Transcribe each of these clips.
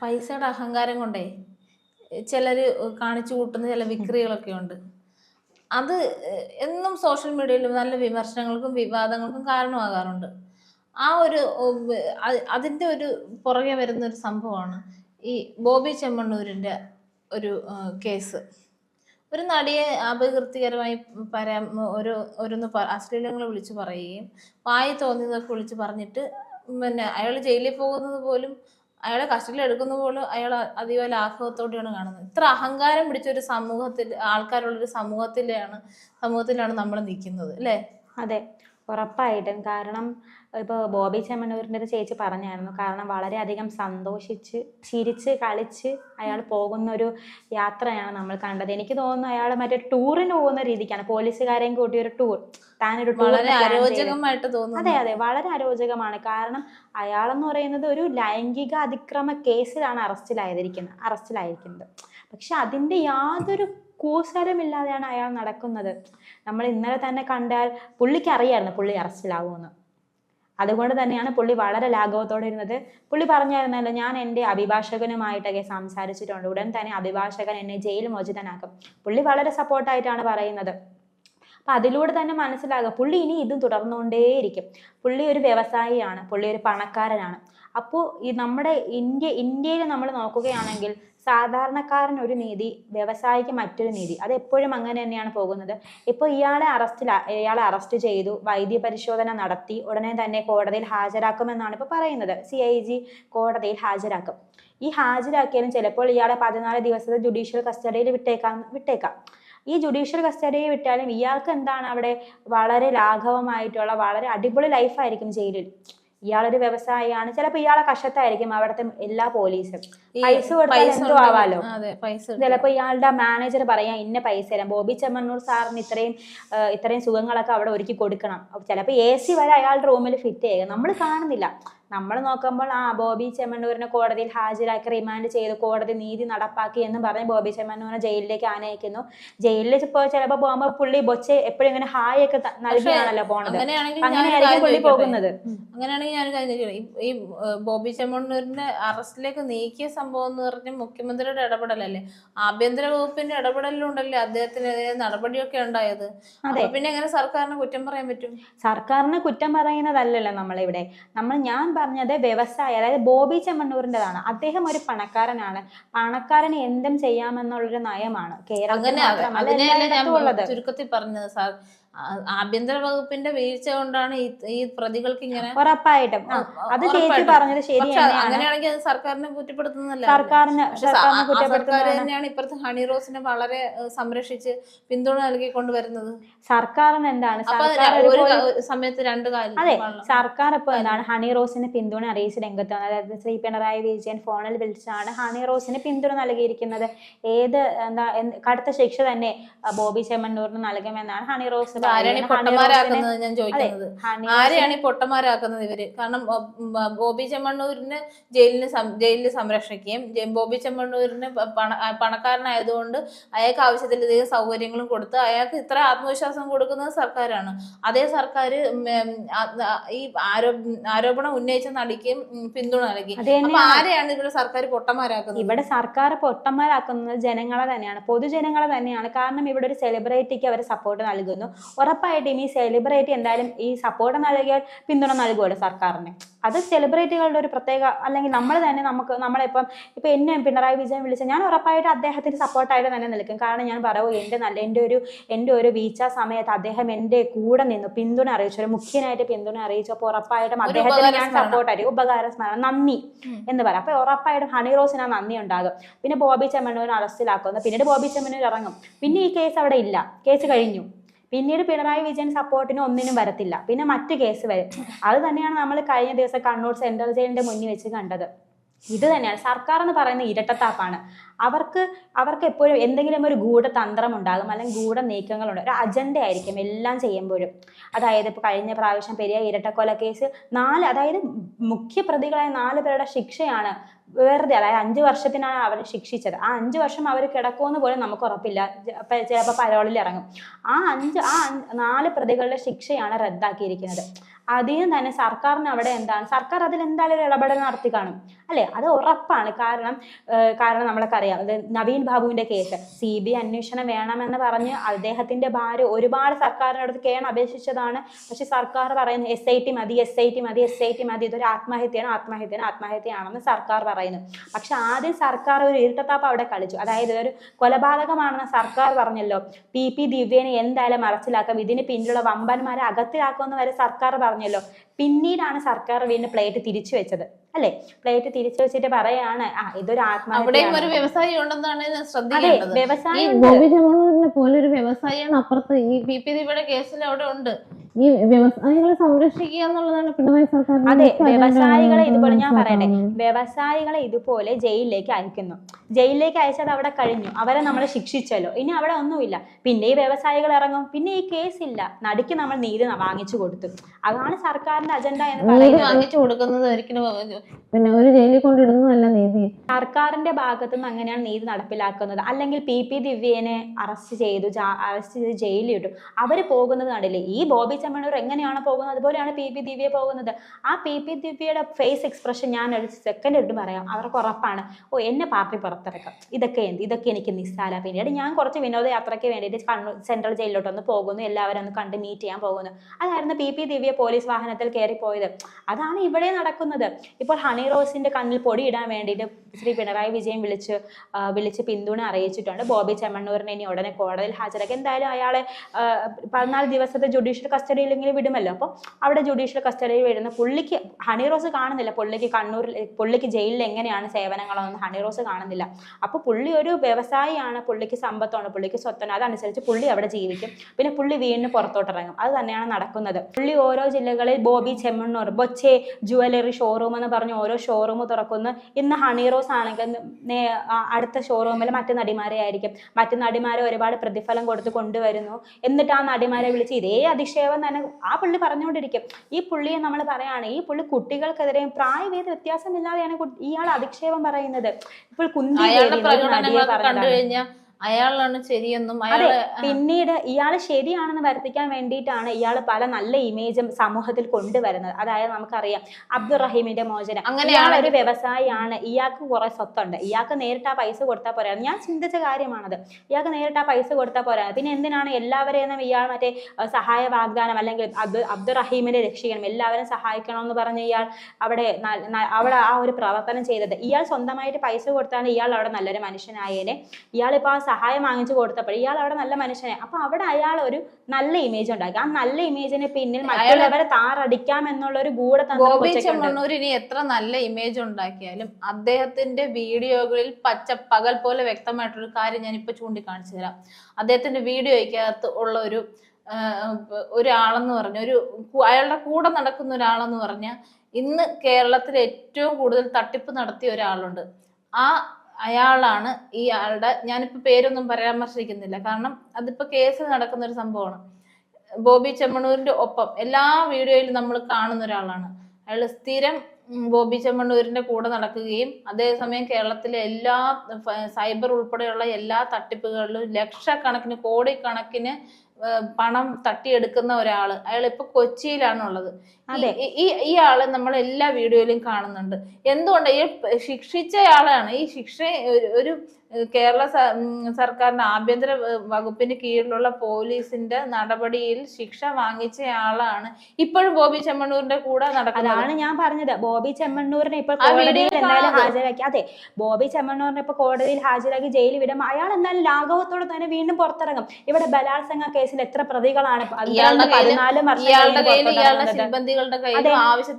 പൈസയുടെ അഹങ്കാരം കൊണ്ടേ ചിലർ കാണിച്ചു കൂട്ടുന്ന ചില വിക്രികളൊക്കെ ഉണ്ട്. അത് എന്നും സോഷ്യൽ മീഡിയയിൽ നല്ല വിമർശനങ്ങൾക്കും വിവാദങ്ങൾക്കും കാരണമാകാറുണ്ട്. ആ ഒരു അതിന്റെ ഒരു പുറകെ വരുന്ന ഒരു സംഭവമാണ് ഈ ബോബി ചെമ്മണ്ണൂരിന്റെ ഒരു കേസ്. ഒരു നടിയെ അപകീർത്തികരമായി പരാ ഒരു ഓരോന്ന് അശ്ലീലങ്ങൾ വിളിച്ച് പറയുകയും വായി തോന്നിയതൊക്കെ വിളിച്ച് പറഞ്ഞിട്ട് പിന്നെ അയാൾ ജയിലിൽ പോകുന്നത് പോലും അയാളെ കസ്റ്റഡിയിൽ എടുക്കുന്ന പോലും അയാൾ അതീവ ലാഘവത്തോടെയാണ് കാണുന്നത്. ഇത്ര അഹങ്കാരം പിടിച്ച ഒരു സമൂഹത്തിൽ ആൾക്കാരുള്ള ഒരു സമൂഹത്തിലാണ് സമൂഹത്തിലാണ് നമ്മൾ നിൽക്കുന്നത് അല്ലേ? അതെ. ഉറപ്പായിട്ടും. കാരണം ഇപ്പോൾ ബോബി ചെമ്മണ്ണൂരിന്റെ ഒരു ചേച്ചി പറഞ്ഞായിരുന്നു കാരണം വളരെയധികം സന്തോഷിച്ച് ചിരിച്ച് കളിച്ച് അയാൾ പോകുന്ന ഒരു യാത്രയാണ് നമ്മൾ കണ്ടത്. എനിക്ക് തോന്നുന്നു അയാൾ മറ്റേ ടൂറിന് പോകുന്ന രീതിക്കാണ്. പോലീസുകാരെയും കൂട്ടി ഒരു ടൂർ താനൊരു വളരെ അരോചകമായിട്ട് തോന്നുന്നു. അതെ അതെ വളരെ അരോചകമാണ്. കാരണം അയാളെന്ന് പറയുന്നത് ഒരു ലൈംഗിക അതിക്രമ കേസിലാണ് അറസ്റ്റിലായിരിക്കുന്നത് അറസ്റ്റിലായിരിക്കുന്നത്. പക്ഷെ അതിന്റെ യാതൊരു കൂസലമില്ലാതെയാണ് അയാൾ നടക്കുന്നത്. നമ്മൾ ഇന്നലെ തന്നെ കണ്ടാൽ പുള്ളിക്ക് അറിയായിരുന്നു പുള്ളി അറസ്റ്റിലാവുമെന്ന്. അതുകൊണ്ട് തന്നെയാണ് പുള്ളി വളരെ ലാഘവത്തോടെ ഇരുന്നത്. പുള്ളി പറഞ്ഞായിരുന്നല്ലോ ഞാൻ എന്റെ അഭിഭാഷകനുമായിട്ടൊക്കെ സംസാരിച്ചിട്ടുണ്ട്. ഉടൻ തന്നെ അഭിഭാഷകൻ എന്നെ ജയിൽ മോചിതനാക്കും. പുള്ളി വളരെ സപ്പോർട്ടായിട്ടാണ് പറയുന്നത്. അപ്പൊ അതിലൂടെ തന്നെ മനസ്സിലാകുക പുള്ളി ഇനി ഇതും തുടർന്നുകൊണ്ടേയിരിക്കും. പുള്ളി ഒരു വ്യവസായിയാണ് പുള്ളി ഒരു പണക്കാരനാണ്. അപ്പോൾ ഈ നമ്മുടെ ഇന്ത്യ ഇന്ത്യയിൽ നമ്മൾ നോക്കുകയാണെങ്കിൽ സാധാരണക്കാരൻ ഒരു നീതി വ്യവസായിക്ക് മറ്റൊരു നീതി അത് എപ്പോഴും അങ്ങനെ തന്നെയാണ് പോകുന്നത്. ഇപ്പോൾ ഇയാളെ അറസ്റ്റിൽ ഇയാളെ അറസ്റ്റ് ചെയ്തു വൈദ്യ പരിശോധന നടത്തി ഉടനെ തന്നെ കോടതിയിൽ ഹാജരാക്കുമെന്നാണ് ഇപ്പോൾ പറയുന്നത്. സി ഐ ജി കോടതിയിൽ ഹാജരാക്കും. ഈ ഹാജരാക്കിയാലും ചിലപ്പോൾ ഇയാളെ പതിനാല് ദിവസത്തെ ജുഡീഷ്യൽ കസ്റ്റഡിയിൽ വിട്ടേക്കാം വിട്ടേക്കാം. ഈ ജുഡീഷ്യൽ കസ്റ്റഡിയിൽ വിട്ടാലും ഇയാൾക്ക് എന്താണ് അവിടെ വളരെ ലാഘവമായിട്ടുള്ള വളരെ അടിപൊളി ലൈഫായിരിക്കും ജയിലിൽ. ഇയാളൊരു വ്യവസായിയാണ്. ചിലപ്പോ ഇയാളെ കഷത്തായിരിക്കും അവിടുത്തെ എല്ലാ പോലീസും. പൈസ കൊടുത്താൽ എന്തോ ആവാലോ? കിട്ടും. ഇയാളുടെ മാനേജർ പറയാം ഇന്ന പൈസ തരാം. ബോബി ചെമ്മണ്ണൂർ സാറിന് ഇത്രയും ഇത്രയും സുഖങ്ങളൊക്കെ അവിടെ ഒരുക്കി കൊടുക്കണം. ചിലപ്പോ എ സി വരെ അയാളുടെ റൂമിൽ ഫിറ്റ് ചെയ്യുക നമ്മൾ കാണുന്നില്ല. നമ്മൾ നോക്കുമ്പോൾ ആ ബോബി ചെമ്മണ്ണൂരിനെ കോടതിയിൽ ഹാജരാക്കി റിമാൻഡ് ചെയ്ത് കോടതി നീതി നടപ്പാക്കി എന്ന് പറഞ്ഞ് ബോബി ചെമ്മണ്ണൂരിനെ ജയിലിലേക്ക് ആനയിക്കുന്നു. ജയിലിൽ ഇപ്പോൾ ചിലപ്പോൾ പോകുമ്പോൾ പുള്ളി ബൊച്ച എപ്പോഴും ഇങ്ങനെ ഹായ് ഒക്കെ നൽകിയാണല്ലോ പോണത്. അങ്ങനെയായിരിക്കും പുള്ളി പോകുന്നത്. അങ്ങനെയാണെങ്കിൽ ഞാൻ ഈ ബോബി ചെമ്മണ്ണൂരിന്റെ അറസ്റ്റിലേക്ക് നീക്കിയ സംഭവം എന്ന് പറഞ്ഞ മുഖ്യമന്ത്രിയുടെ ഇടപെടലല്ലേ? ആഭ്യന്തര വകുപ്പിന്റെ ഇടപെടലുണ്ടല്ലേ അദ്ദേഹത്തിനെതിരെ നടപടിയൊക്കെ ഉണ്ടായത്? അതെ. പിന്നെ എങ്ങനെ സർക്കാരിന് കുറ്റം പറയാൻ പറ്റും? സർക്കാരിനെ കുറ്റം പറയുന്നതല്ലല്ലോ നമ്മളിവിടെ. നമ്മൾ ഞാൻ പറഞ്ഞത് വ്യവസായ അതായത് ബോബി ചെമ്മണ്ണൂരിന്റെതാണ്. അദ്ദേഹം ഒരു പണക്കാരനാണ്. പണക്കാരന് എന്തും ചെയ്യാമെന്നുള്ളൊരു നയമാണ് കേരളത്തിൽ ചുരുക്കത്തിൽ പറഞ്ഞത് സാർ. ആഭ്യന്തര വകുപ്പിന്റെ വീഴ്ച കൊണ്ടാണ് ഈ പ്രതികൾക്ക് ഇങ്ങനെ ഉറപ്പായിട്ടും. അത് ചേച്ചി. പറഞ്ഞത് ശരി അങ്ങനെയാണെങ്കിൽ അത് സർക്കാരിനെ കുറ്റപ്പെടുത്തുന്നല്ല സർക്കാരിന് സർക്കാർ തന്നെയാണ് ഇപ്പോഴത്തെ ഹണി റോസിനെ വളരെ സംരക്ഷിച്ച് പിന്തുണ നൽകി കൊണ്ടുവരുന്നത്. സർക്കാരിന് എന്താണ്? ഒരു സമയത്ത് രണ്ട് കാര്യം അതെ. സർക്കാർ ഇപ്പൊ എന്താണ്? ഹണി റോസിന് പിന്തുണ അറിയിച്ച് രംഗത്ത് വന്നത്. അതായത് ശ്രീ പിണറായി വിജയൻ ഫോണിൽ വിളിച്ചാണ് ഹണി റോസിന് പിന്തുണ നൽകിയിരിക്കുന്നത്. ഏത് എന്താ എന്ത് കടുത്ത ശിക്ഷ തന്നെ ബോബി ചെമ്മന്നൂറിന് നൽകുമെന്നാണ് ഹണി റോസ് ആരെയാണ് ഈ പൊട്ടന്മാരാക്കുന്നത് ഞാൻ ചോദിക്കുന്നത്? ആരെയാണ് ഈ പൊട്ടന്മാരാക്കുന്നത് ഇവർ? കാരണം ബോബി ചെമ്മണ്ണൂരിന് ജയിലിന് ജയിലിൽ സംരക്ഷിക്കുകയും ബോബി ചെമ്മണ്ണൂരിന് പണക്കാരനായതുകൊണ്ട് അയാൾക്ക് ആവശ്യത്തിലധികം സൗകര്യങ്ങളും കൊടുത്ത് അയാൾക്ക് ഇത്ര ആത്മവിശ്വാസം കൊടുക്കുന്നത് സർക്കാരാണ്. അതേ സർക്കാർ ഈ ആരോപണം ഉന്നയിച്ച നടിക്കും പിന്തുണ നൽകി. അപ്പൊ ആരെയാണ് ഇവിടെ സർക്കാർ പൊട്ടന്മാരാക്കുന്നത്? ഇവിടെ സർക്കാർ പൊട്ടന്മാരാക്കുന്നത് ജനങ്ങളെ തന്നെയാണ്. പൊതുജനങ്ങളെ തന്നെയാണ്. കാരണം ഇവിടെ ഒരു സെലിബ്രിറ്റിക്ക് അവർ സപ്പോർട്ട് നൽകുന്നു. ഉറപ്പായിട്ടും ഈ സെലിബ്രിറ്റി എന്തായാലും ഈ സപ്പോർട്ട് നൽകിയാൽ പിന്തുണ നൽകുമല്ലോ സർക്കാരിന്. അത് സെലിബ്രിറ്റികളുടെ ഒരു പ്രത്യേക അല്ലെങ്കിൽ നമ്മൾ തന്നെ നമുക്ക് നമ്മളിപ്പം ഇപ്പം എന്നെ പിണറായി വിജയൻ വിളിച്ച ഞാൻ ഉറപ്പായിട്ട് അദ്ദേഹത്തിന് സപ്പോർട്ടായിട്ട് തന്നെ നിൽക്കും. കാരണം ഞാൻ പറയൂ എന്റെ നല്ല എന്റെ ഒരു എന്റെ ഒരു വീഴ്ച സമയത്ത് അദ്ദേഹം എന്റെ കൂടെ നിന്നു. പിന്തുണ അറിയിച്ചു. ഒരു മുഖ്യനായിട്ട് പിന്തുണ അറിയിച്ചപ്പോൾ ഉറപ്പായിട്ടും അദ്ദേഹത്തിന് ഞാൻ. സപ്പോർട്ടായിരിക്കും ഉപകാര സ്മരണം നന്ദി എന്ന് പറയാം. അപ്പോൾ ഉറപ്പായിട്ടും ഹണി റോസിന് ആ നന്ദി ഉണ്ടാകും. പിന്നെ ബോബി ചെമ്മണ്ണൂരിനെ അറസ്റ്റിലാക്കുന്നു പിന്നീട് ബോബി ചെമ്മണ്ണൂർ ഇറങ്ങും. പിന്നെ ഈ കേസ് അവിടെ ഇല്ല. കേസ് കഴിഞ്ഞു. പിന്നീട് പിണറായി വിജയൻ സപ്പോർട്ടിന് ഒന്നിനും വരത്തില്ല. പിന്നെ മറ്റു കേസ് വരും അത് തന്നെയാണ് നമ്മൾ കഴിഞ്ഞ ദിവസം കണ്ണൂർ സെൻട്രൽ ജയിലിന്റെ മുന്നിൽ വെച്ച് കണ്ടത്. ഇത് തന്നെയാണ്. സർക്കാർ എന്ന് പറയുന്ന ഇരട്ടത്താപ്പാണ്. അവർക്ക് അവർക്ക് എപ്പോഴും എന്തെങ്കിലും ഒരു ഗൂഢതന്ത്രം ഉണ്ടാകും അല്ലെങ്കിൽ ഗൂഢ നീക്കങ്ങളുണ്ട് ഒരു അജണ്ട ആയിരിക്കും എല്ലാം ചെയ്യുമ്പോഴും. അതായത് ഇപ്പോൾ കഴിഞ്ഞ പ്രാവശ്യം പെരിയ ഇരട്ടക്കൊല കേസ് നാല് അതായത് മുഖ്യ പ്രതികളായ നാല് പേരുടെ ശിക്ഷയാണ് വെറുതെ അതായത് അഞ്ച് വർഷത്തിനാണ് അവർ ശിക്ഷിച്ചത്. ആ അഞ്ച് വർഷം അവർ കിടക്കുമെന്ന് പോലും നമുക്ക് ഉറപ്പില്ല. ചിലപ്പോൾ പരോളിൽ ഇറങ്ങും. ആ അഞ്ച് ആ നാല് പ്രതികളുടെ ശിക്ഷയാണ് റദ്ദാക്കിയിരിക്കുന്നത്. അതിനും തന്നെ സർക്കാരിന് അവിടെ എന്താണ്? സർക്കാർ അതിൽ എന്തായാലും ഒരു ഇടപെടൽ നടത്തി കാണും. അല്ലേ? അത് ഉറപ്പാണ്. കാരണം കാരണം നമ്മൾക്കറിയാം. അത് നവീൻ ബാബുവിന്റെ കേസ്. സി ബി അന്വേഷണം വേണമെന്ന് പറഞ്ഞ് അദ്ദേഹത്തിന്റെ ഭാര്യ ഒരുപാട് സർക്കാരിനടുത്ത് കേൺ അപേക്ഷിച്ചതാണ്. പക്ഷെ സർക്കാർ പറയുന്നു എസ് ഐ ടി മതി എസ് ഐ ടി മതി എസ് ഐ ടി മതി. ഇതൊരു ആത്മഹത്യയാണ് ആത്മഹത്യയാണ് ആത്മഹത്യയാണെന്ന് സർക്കാർ പറയുന്നു. പക്ഷെ ആദ്യം സർക്കാർ ഒരു ഇരുട്ടത്താപ്പ് അവിടെ കളിച്ചു. അതായത് ഒരു കൊലപാതകമാണെന്ന് സർക്കാർ പറഞ്ഞല്ലോ. പി. പി. ദിവ്യനെ എന്തായാലും മറച്ചിലാക്കാം ഇതിന് പിന്നിലുള്ള വമ്പന്മാരെ അകത്തിലാക്കുമെന്ന് വരെ സർക്കാർ പറഞ്ഞല്ലോ. പിന്നീടാണ് സർക്കാർ വീണ്ടും പ്ലേറ്റ് തിരിച്ചു വെച്ചത്. അല്ലെ? പ്ലേറ്റ് തിരിച്ചു വെച്ചിട്ട് പറയാണ് ആ ഇതൊരു അവിടെയും ഒരു ആത്മഹത്യ വ്യവസായി ഉണ്ടെന്നാണ് ശ്രദ്ധിക്കേണ്ടത് ഈ വ്യവസായം പോലെ ഒരു വ്യവസായിയാണ് അപ്പുറത്ത്. ഈ പി പി കേസിൽ അവിടെ ഉണ്ട്. ഈ വ്യവസായികളെ സംരക്ഷിക്കുക എന്നുള്ളതാണ് പിണറായി സർക്കാർ അതെ വ്യവസായികളെ ഇതുപോലെ ഞാൻ പറയട്ടെ. വ്യവസായികളെ ഇതുപോലെ ജയിലിലേക്ക് അയക്കുന്നു. ജയിലിലേക്ക് അയച്ചത് അവിടെ കഴിഞ്ഞു. അവരെ നമ്മൾ ശിക്ഷിച്ചല്ലോ. ഇനി അവിടെ ഒന്നുമില്ല. പിന്നെ ഈ വ്യവസായികൾ ഇറങ്ങും. പിന്നെ ഈ കേസ് ഇല്ല നടുക്ക് നമ്മൾ നീതി വാങ്ങിച്ചു കൊടുത്തു. അതാണ് സർക്കാരിന്റെ അജണ്ട എന്ന് പറയുന്നത്. വാങ്ങിച്ചു കൊടുക്കുന്നത് ഒരിക്കലും പിന്നെ ഒരു ജയിലിൽ കൊണ്ടിടുന്നതല്ല നീതി. സർക്കാരിന്റെ ഭാഗത്തു നിന്ന് അങ്ങനെയാണ് നീതി നടപ്പിലാക്കുന്നത്. അല്ലെങ്കിൽ പി പി ദിവ്യനെ അറസ്റ്റ് ചെയ്തു അറസ്റ്റ് ചെയ്ത് ജയിലിൽ ഇട്ടു അവർ പോകുന്നത് കണ്ടില്ലേ? ഈ ബോബി ചമ്മണൂർ എങ്ങനെയാണ് പോകുന്നത്? അതുപോലെയാണ് പി പി ദിവ്യ പോകുന്നത്. ആ പി പി ദിവ്യയുടെ ഫേസ് എക്സ്പ്രഷൻ ഞാൻ ഒരു സെക്കൻഡ് ഇട്ട് പറയാം. അവർക്ക് ഉറപ്പാണ്. ഓ എന്നെ പാർട്ടി പുറത്തിറക്കാം. ഇതൊക്കെ എന്ത്? ഇതൊക്കെ എനിക്ക് നിസ്സാര. പിന്നീട് ഞാൻ കുറച്ച് വിനോദയാത്രയ്ക്ക് വേണ്ടിയിട്ട് കണ്ണൂർ സെൻട്രൽ ജയിലിലോട്ടൊന്ന് പോകുന്നു. എല്ലാവരും ഒന്ന് കണ്ട് മീറ്റ് ചെയ്യാൻ പോകുന്നു. അതായിരുന്നു പി പി ദിവ്യ പോലീസ് വാഹനത്തിൽ കയറി പോയത് അതാണ് ഇവിടെ നടക്കുന്നത്. ഇപ്പോൾ ഹണി റോസിന്റെ കണ്ണിൽ പൊടി ഇടാൻ വേണ്ടിയിട്ട് ശ്രീ പിണറായി വിജയൻ വിളിച്ച് വിളിച്ച് പിന്തുണ അറിയിച്ചിട്ടുണ്ട്. ബോബി ചെമ്മണ്ണൂരിനെ ഇനി ഉടനെ കോടതിയിൽ ഹാജരാക്കി. എന്തായാലും അയാളെ പതിനാല് ദിവസത്തെ ജുഡീഷ്യൽ കസ്റ്റഡിയിലെങ്കിലും വിടുമല്ലോ. അപ്പോൾ അവിടെ ജുഡീഷ്യൽ കസ്റ്റഡിയിൽ വരുന്ന പുള്ളിക്ക് ഹണി റോസ് കാണുന്നില്ല. പുള്ളിക്ക് കണ്ണൂരിൽ പുള്ളിക്ക് ജയിലിൽ എങ്ങനെയാണ് സേവനങ്ങളൊന്നും ഹണി റോസ് കാണുന്നില്ല. അപ്പോൾ പുള്ളി ഒരു വ്യവസായിയാണ്. പുള്ളിക്ക് സമ്പത്താണ്. പുള്ളിക്ക് സ്വത്താണ്. അതനുസരിച്ച് പുള്ളി അവിടെ ജീവിക്കും. പിന്നെ പുള്ളി വീണ്ടും പുറത്തോട്ടിറങ്ങും. അത് തന്നെയാണ് നടക്കുന്നത്. പുള്ളി ഓരോ ജില്ലകളിൽ ബോബി ചെമ്മണ്ണൂർ ബൊച്ചെ ജുവലറി ഷോറൂം എന്ന് പറഞ്ഞ് ഓരോ ഷോറൂം തുറക്കുന്നു. ഇന്ന് ഹണി റോസ് ആണെങ്കിൽ അടുത്ത ഷോറൂമിൽ മറ്റു നടിമാരെ ആയിരിക്കും. മറ്റു നടിമാരെ ഒരുപാട് പ്രതിഫലം കൊടുത്ത് കൊണ്ടുവരുന്നു. എന്നിട്ട് ആ നടിമാരെ വിളിച്ച് ഇതേ അധിക്ഷേപം തന്നെ ആ പുള്ളി പറഞ്ഞുകൊണ്ടിരിക്കും. ഈ പുള്ളിയെ നമ്മൾ പറയാണ് ഈ പുള്ളി കുട്ടികൾക്കെതിരെ പ്രായവേദ വ്യത്യാസമില്ലാതെയാണ് ഇയാൾ അധിക്ഷേപം പറയുന്നത്. ഇപ്പോൾ കുന്തി നടിയെ പറഞ്ഞതാണ്. അയാളാണ് ശരിയെന്നും അയാൾ അയാൾ പിന്നീട് ഇയാൾ ശരിയാണെന്ന് വരുത്തിക്കാൻ വേണ്ടിയിട്ടാണ് ഇയാൾ പല നല്ല ഇമേജും സമൂഹത്തിൽ കൊണ്ടുവരുന്നത്. അതായത് നമുക്കറിയാം അബ്ദുറഹീമിന്റെ മോചനം. അങ്ങനെ ഒരു വ്യവസായിയാണ്. ഇയാൾക്ക് കുറെ സ്വത്തുണ്ട്. ഇയാൾക്ക് നേരിട്ട് ആ പൈസ കൊടുത്താൽ പോരാ. ഞാൻ ചിന്തിച്ച കാര്യമാണത്. ഇയാൾക്ക് നേരിട്ട് ആ പൈസ കൊടുത്താൽ പോരാ. പിന്നെ എന്തിനാണ് എല്ലാവരെയും ഇയാൾ മറ്റേ സഹായ വാഗ്ദാനം അല്ലെങ്കിൽ അബ്ദു അബ്ദുറഹീമിനെ രക്ഷിക്കണം എല്ലാവരും സഹായിക്കണം എന്ന് പറഞ്ഞ് ഇയാൾ അവിടെ അവിടെ ആ ഒരു പ്രവർത്തനം ചെയ്തത്. ഇയാൾ സ്വന്തമായിട്ട് പൈസ കൊടുത്താണ് ഇയാൾ അവിടെ നല്ലൊരു മനുഷ്യനായേനെ. ഇയാളിപ്പോൾ ആ സഹായം വാങ്ങിച്ചു കൊടുത്തപ്പോൾ ഇയാൾ അവിടെ നല്ല മനുഷ്യനെ അപ്പൊ അവിടെ അയാൾ ഒരു നല്ല ഇമേജ് ഉണ്ടാക്കി. ആ നല്ല ഇമേജിന് പിന്നിൽ മറ്റുള്ളവരെ താറടിക്കാം എന്നുള്ള ഒരു ഗൂഢതന്ത്രം ഇനി എത്ര നല്ല ഇമേജ് ഉണ്ടാക്കിയാലും അദ്ദേഹത്തിന്റെ വീഡിയോകളിൽ പച്ച പകൽ പോലെ വ്യക്തമായിട്ടൊരു കാര്യം ഞാൻ ഇപ്പൊ ചൂണ്ടിക്കാണിച്ചു തരാം. അദ്ദേഹത്തിന്റെ വീഡിയോയ്ക്കകത്ത് ഉള്ള ഒരു ഒരാളെന്ന് പറഞ്ഞ ഒരു അയാളുടെ കൂടെ നടക്കുന്ന ഒരാളെന്ന് പറഞ്ഞ ഇന്ന് കേരളത്തിൽ ഏറ്റവും കൂടുതൽ തട്ടിപ്പ് നടത്തിയ ഒരാളുണ്ട്. ആ അയാളാണ് ഈ ആളുടെ ഞാനിപ്പോ പേരൊന്നും പരാമർശിക്കുന്നില്ല. കാരണം അതിപ്പോ കേസ് നടക്കുന്ന ഒരു സംഭവമാണ്. ബോബി ചെമ്മണൂരിന്റെ ഒപ്പം എല്ലാ വീഡിയോയിലും നമ്മൾ കാണുന്ന ഒരാളാണ്. അയാൾ സ്ഥിരം ബോബി ചെമ്മണൂരിന്റെ കൂടെ നടക്കുകയും അതേസമയം കേരളത്തിലെ എല്ലാ സൈബർ ഉൾപ്പെടെയുള്ള എല്ലാ തട്ടിപ്പുകളിലും ലക്ഷക്കണക്കിന് കോടിക്കണക്കിന് പണം തട്ടിയെടുക്കുന്ന ഒരാൾ അയാൾ ഇപ്പൊ കൊച്ചിയിലാണുള്ളത്. ഈ- ഈ ആളെ നമ്മൾ എല്ലാ വീഡിയോയിലും കാണുന്നുണ്ട്. എന്തുകൊണ്ട് ഈ ശിക്ഷിച്ചയാളാണ് ഈ ശിക്ഷ ഒരു- കേരള സർക്കാരിന്റെ ആഭ്യന്തര വകുപ്പിന് കീഴിലുള്ള പോലീസിന്റെ നടപടിയിൽ ശിക്ഷ വാങ്ങിച്ചയാളാണ് ഇപ്പോഴും ബോബി ചെമ്മണ്ണൂരിന്റെ കൂടെ നടക്കുന്നത്. അതാണ് ഞാൻ പറഞ്ഞത്. ബോബി ചെമ്മണ്ണൂരിനെ ഇപ്പോൾ കോടതിയിൽ എന്തായാലും. ഹാജരാക്കി. അതെ ബോബി ചെമ്മണ്ണൂരിനെ ഇപ്പൊ കോടതിയിൽ ഹാജരാക്കി ജയിലിൽ വിടും. അയാൾ എന്തായാലും ലാഘവത്തോടെ തന്നെ വീണ്ടും പുറത്തിറങ്ങും. ഇവിടെ ബലാത്സംഗ കേസിൽ എത്ര പ്രതികളാണ്? പതിനാല് വർഷം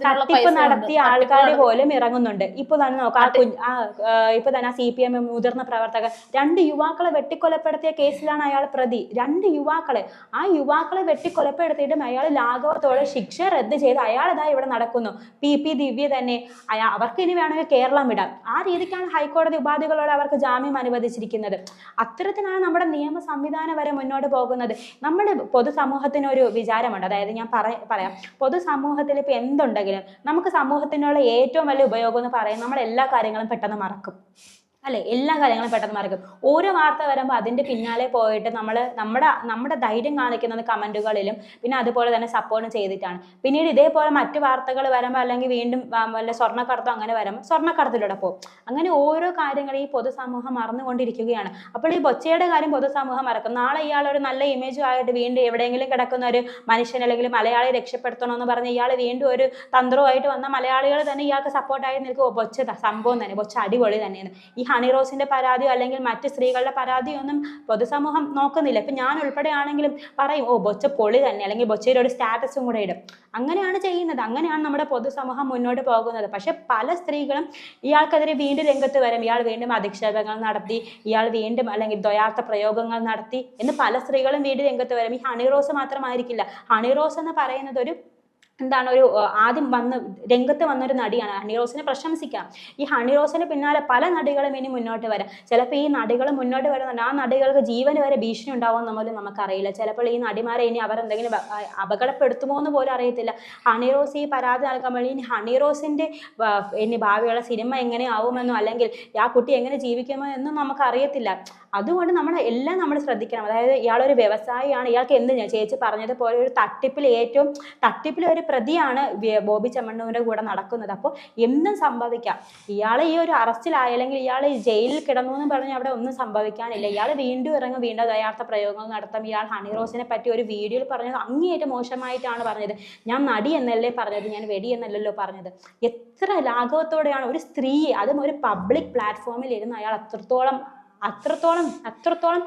തട്ടിപ്പ്. നടത്തിയ ആൾക്കാർ പോലും ഇറങ്ങുന്നുണ്ട്. ഇപ്പൊ തന്നെ നോക്കാം ആ കുഞ്ഞ് ആ ആ, ഇപ്പൊ തന്നെ സി പി എം മുതിർന്ന പ്രവർത്തകർ രണ്ട് യുവാക്കളെ വെട്ടിക്കൊലപ്പെടുത്തിയ കേസിലാണ് അയാൾ പ്രതി. രണ്ട് യുവാക്കളെ ആ യുവാക്കളെ വെട്ടിക്കൊലപ്പെടുത്തിയിട്ടും അയാൾ ലാഘവത്തോടെ ശിക്ഷ റദ്ദ് ചെയ്ത് അയാൾ ഇതാ ഇവിടെ നടക്കുന്നു. പി പി ദിവ്യ തന്നെ അയാ അവർക്ക് ഇനി വേണമെങ്കിൽ കേരളം വിടാം. ആ രീതിക്കാണ് ഹൈക്കോടതി ഉപാധികളോട് അവർക്ക് ജാമ്യം അനുവദിച്ചിരിക്കുന്നത്. അത്തരത്തിലാണ് നമ്മുടെ നിയമ സംവിധാനം വരെ മുന്നോട്ട് പോകുന്നത്. നമ്മുടെ പൊതുസമൂഹത്തിന് ഒരു വിചാരമുണ്ട്. അതായത് ഞാൻ പറ പറയാം. പൊതുസമൂഹത്തിൽ ഇപ്പൊ എന്തുണ്ടെങ്കിലും നമുക്ക് സമൂഹത്തിനുള്ള ഏറ്റവും വലിയ ഉപയോഗം എന്ന് പറയുന്നത് നമ്മൾ എല്ലാ കാര്യങ്ങളും പെട്ടെന്ന് മറക്കും. അല്ലെ? എല്ലാ കാര്യങ്ങളും പെട്ടെന്ന് മറക്കും. ഓരോ വാർത്ത വരുമ്പോൾ അതിന്റെ പിന്നാലെ പോയിട്ട് നമ്മൾ നമ്മുടെ നമ്മുടെ ധൈര്യം കാണിക്കുന്നത് കമന്റുകളിലും പിന്നെ അതുപോലെ തന്നെ സപ്പോർട്ട് ചെയ്തിട്ടാണ്. പിന്നീട് ഇതേപോലെ മറ്റു വാർത്തകൾ വരുമ്പോൾ അല്ലെങ്കിൽ വീണ്ടും വല്ല സ്വർണക്കടത്തോ അങ്ങനെ വരുമ്പോൾ സ്വർണക്കടത്തിലൂടെ പോകും. അങ്ങനെ ഓരോ കാര്യങ്ങൾ ഈ പൊതുസമൂഹം മറന്നുകൊണ്ടിരിക്കുകയാണ്. അപ്പോൾ ഈ ബൊച്ചയുടെ കാര്യം പൊതുസമൂഹം മറക്കും. നാളെ ഇയാൾ ഒരു നല്ല ഇമേജും ആയിട്ട് വീണ്ടും എവിടെയെങ്കിലും കിടക്കുന്ന ഒരു മനുഷ്യൻ അല്ലെങ്കിൽ മലയാളി രക്ഷപ്പെടുത്തണമെന്ന് പറഞ്ഞ് ഇയാൾ വീണ്ടും ഒരു തന്ത്രവുമായിട്ട് വന്ന മലയാളികൾ തന്നെ ഇയാൾക്ക് സപ്പോർട്ടായി നിൽക്കും. "ഓ, ബൊച്ച സംഭവം തന്നെ. ബൊച്ച അടിപൊളി തന്നെയാണ്. ഈ ഹണി റോസിന്റെ പരാതിയോ അല്ലെങ്കിൽ മറ്റ് സ്ത്രീകളുടെ പരാതിയോ ഒന്നും പൊതുസമൂഹം നോക്കുന്നില്ല. ഇപ്പൊ ഞാൻ ഉൾപ്പെടെയാണെങ്കിലും പറയും ഓ ബൊച്ച പൊളി തന്നെ അല്ലെങ്കിൽ ബൊച്ചയുടെ ഒരു സ്റ്റാറ്റസും കൂടെ ഇടും. അങ്ങനെയാണ് ചെയ്യുന്നത്. അങ്ങനെയാണ് നമ്മുടെ പൊതുസമൂഹം മുന്നോട്ട് പോകുന്നത്. പക്ഷെ പല സ്ത്രീകളും ഇയാൾക്കെതിരെ വീണ്ടും രംഗത്ത് വരും. ഇയാൾ വീണ്ടും അധിക്ഷേപങ്ങൾ നടത്തി ഇയാൾ വീണ്ടും അല്ലെങ്കിൽ ദ്വയാർത്ഥ പ്രയോഗങ്ങൾ നടത്തി എന്ന് പല സ്ത്രീകളും വീണ്ടും രംഗത്ത് വരും. ഈ ഹണി റോസ് മാത്രമായിരിക്കില്ല. ഹണി റോസ് എന്ന് പറയുന്നത് ഒരു എന്താണ് ഒരു ആദ്യം വന്ന് രംഗത്ത് വന്നൊരു നടിയാണ് ഹണി റോസിനെ പ്രശംസിക്കാം. ഈ ഹണി റോസിന് പിന്നാലെ പല നടികളും ഇനി മുന്നോട്ട് വരാം. ചിലപ്പോൾ ഈ നടികൾ മുന്നോട്ട് വരുന്നുണ്ട്. ആ നടികൾക്ക് ജീവൻ വരെ ഭീഷണി ഉണ്ടാവുമെന്ന് പോലും നമുക്കറിയില്ല. ചിലപ്പോൾ ഈ നടിമാരെ ഇനി അവർ എന്തെങ്കിലും അപകടപ്പെടുത്തുമോ എന്ന് പോലും അറിയത്തില്ല. ഹണി റോസ് ഈ പരാതി നൽകുമ്പോൾ ഇനി ഹണി റോസിന്റെ ഇനി ഭാവിയുള്ള സിനിമ എങ്ങനെ ആവുമെന്നോ അല്ലെങ്കിൽ ആ കുട്ടി എങ്ങനെ ജീവിക്കുമോ എന്നും നമുക്ക് അറിയത്തില്ല അതുകൊണ്ട് നമ്മൾ എല്ലാം നമ്മൾ ശ്രദ്ധിക്കണം. അതായത് ഇയാളൊരു വ്യവസായിയാണ്. ഇയാൾക്ക് എന്ത് ഞാൻ ചേച്ചി പറഞ്ഞതുപോലെ ഒരു തട്ടിപ്പിൽ ഏറ്റവും തട്ടിപ്പിൽ ഒരു പ്രതിയാണ് ബോബി ചെമ്മണ്ണൂരിന്റെ കൂടെ നടക്കുന്നത്. അപ്പോൾ എന്തും സംഭവിക്കാം. ഇയാൾ ഈ ഒരു അറസ്റ്റിലായല്ലെങ്കിൽ ഇയാൾ ജയിലിൽ കിടന്നു എന്ന് പറഞ്ഞ് അവിടെ ഒന്നും സംഭവിക്കാനില്ല. ഇയാൾ വീണ്ടും ഇറങ്ങും. വീണ്ടും ദയാർത്ഥ പ്രയോഗങ്ങൾ നടത്തും. ഇയാൾ ഹണി റോസിനെ പറ്റി ഒരു വീഡിയോയിൽ പറഞ്ഞത് അങ്ങേയറ്റം മോശമായിട്ടാണ് പറഞ്ഞത്. ഞാൻ നടി എന്നല്ലേ പറഞ്ഞത്? ഞാൻ വെടി എന്നല്ലല്ലോ പറഞ്ഞത്. എത്ര ലാഘവത്തോടെയാണ് ഒരു സ്ത്രീയെ അതും ഒരു പബ്ലിക് പ്ലാറ്റ്ഫോമിൽ ഇരുന്ന് അയാൾ അത്രത്തോളം അത്രത്തോളം അത്രത്തോളം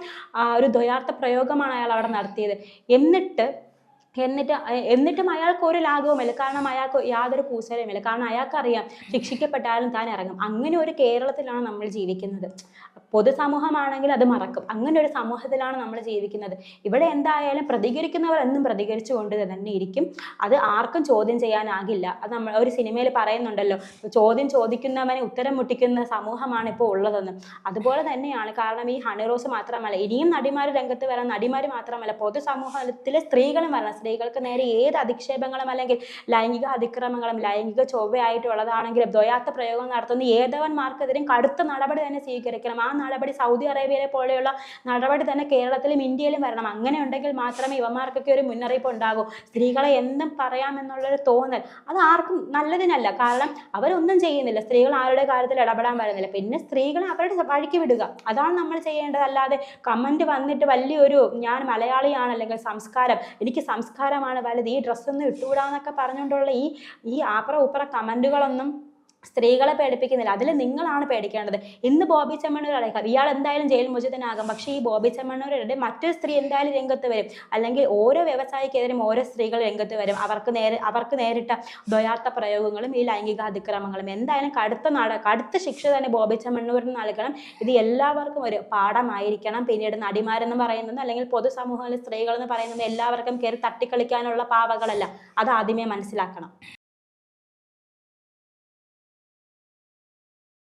ഒരു ദ്വയാർത്ഥ പ്രയോഗമാണ് അയാൾ അവിടെ നടത്തിയത്. എന്നിട്ട് എന്നിട്ട് എന്നിട്ടും അയാൾക്ക് ഒരു ലാഘവുമില്ല കാരണം അയാൾക്ക് യാതൊരു കൂസലുമില്ല. കാരണം അയാൾക്കറിയാം ശിക്ഷിക്കപ്പെട്ടാലും താൻ ഇറങ്ങും. അങ്ങനെ ഒരു കേരളത്തിലാണ് നമ്മൾ ജീവിക്കുന്നത്. പൊതുസമൂഹമാണെങ്കിൽ അത് മറക്കും. അങ്ങനെ ഒരു സമൂഹത്തിലാണ് നമ്മൾ ജീവിക്കുന്നത്. ഇവിടെ എന്തായാലും പ്രതികരിക്കുന്നവർ എന്നും പ്രതികരിച്ചു കൊണ്ട് തന്നെ ഇരിക്കും. അത് ആർക്കും ചോദ്യം ചെയ്യാനാകില്ല. അത് നമ്മൾ ഒരു സിനിമയിൽ പറയുന്നുണ്ടല്ലോ ചോദ്യം ചോദിക്കുന്നവനെ ഉത്തരം മുട്ടിക്കുന്ന സമൂഹമാണ് ഇപ്പോൾ ഉള്ളതെന്ന്. അതുപോലെ തന്നെയാണ് കാരണം ഈ ഹണിറോസ് മാത്രമല്ല ഇനിയും നടിമാർ രംഗത്ത് വരാൻ നടിമാർ മാത്രമല്ല പൊതുസമൂഹത്തിലെ സ്ത്രീകളും വരണം സ്ത്രീകൾക്ക് നേരെ ഏത് അധിക്ഷേപങ്ങളും അല്ലെങ്കിൽ ലൈംഗിക അതിക്രമങ്ങളും ലൈംഗിക ചൊവ്വയായിട്ടുള്ളതാണെങ്കിലും ദ്വയാർത്ഥ പ്രയോഗം നടത്തുന്ന ഏതവന്മാർക്കെതിരെയും കടുത്ത നടപടി തന്നെ സ്വീകരിക്കണം. ആ നടപടി സൗദി അറേബ്യയെ പോലെയുള്ള നടപടി തന്നെ കേരളത്തിലും ഇന്ത്യയിലും വരണം. അങ്ങനെ ഉണ്ടെങ്കിൽ മാത്രമേ യുവമാർക്കൊക്കെ ഒരു മുന്നറിയിപ്പ് ഉണ്ടാകൂ. സ്ത്രീകളെ എന്തും പറയാമെന്നുള്ളൊരു തോന്നൽ അത് ആർക്കും നല്ലതിനല്ല. കാരണം അവരൊന്നും ചെയ്യുന്നില്ല. സ്ത്രീകൾ ആരുടെ കാര്യത്തിൽ ഇടപെടാൻ വരുന്നില്ല. പിന്നെ സ്ത്രീകളെ അവരുടെ വഴിക്ക് വിടുക. അതാണ് നമ്മൾ ചെയ്യേണ്ടത്. അല്ലാതെ കമന്റ് വന്നിട്ട് വലിയൊരു ഞാൻ മലയാളിയാണ് അല്ലെങ്കിൽ സംസ്കാരം എനിക്ക് സംസ്കാരമാണ് വലുത്. ഈ ഡ്രസ്സൊന്നും ഇട്ടുകൂടാന്നൊക്കെ പറഞ്ഞുകൊണ്ടുള്ള ഈ ഈ ആപ്ര ഉപ്ര കമന്റുകളൊന്നും സ്ത്രീകളെ പേടിപ്പിക്കുന്നില്ല. അതിൽ നിങ്ങളാണ് പേടിക്കേണ്ടത്. ഇന്ന് ബോബി ചെമ്മണ്ണൂർ അടയ്ക്കാം. ഇയാൾ എന്തായാലും ജയിൽ മോചിതനാകും പക്ഷേ ഈ ബോബി ചെമ്മണ്ണൂരുടെ മറ്റൊരു സ്ത്രീ എന്തായാലും രംഗത്ത് വരും. അല്ലെങ്കിൽ ഓരോ വ്യവസായിക്കെതിരും ഓരോ സ്ത്രീകൾ രംഗത്ത് വരും. അവർക്ക് നേരെ അവർക്ക് നേരിട്ട ദ്വയാർത്ഥ പ്രയോഗങ്ങളും ഈ ലൈംഗിക അതിക്രമങ്ങളും എന്തായാലും കടുത്ത നാട കടുത്ത ശിക്ഷ തന്നെ ബോബി ചെമ്മണ്ണൂരിന് നൽകണം. ഇത് എല്ലാവർക്കും ഒരു പാഠമായിരിക്കണം. പിന്നീട് നടിമാരെന്ന് പറയുന്നത് അല്ലെങ്കിൽ പൊതുസമൂഹങ്ങളിൽ സ്ത്രീകൾ എന്ന് പറയുന്നത് എല്ലാവർക്കും കയറി തട്ടിക്കളിക്കാനുള്ള പാവകളല്ല. അത് ആദ്യമേ മനസ്സിലാക്കണം.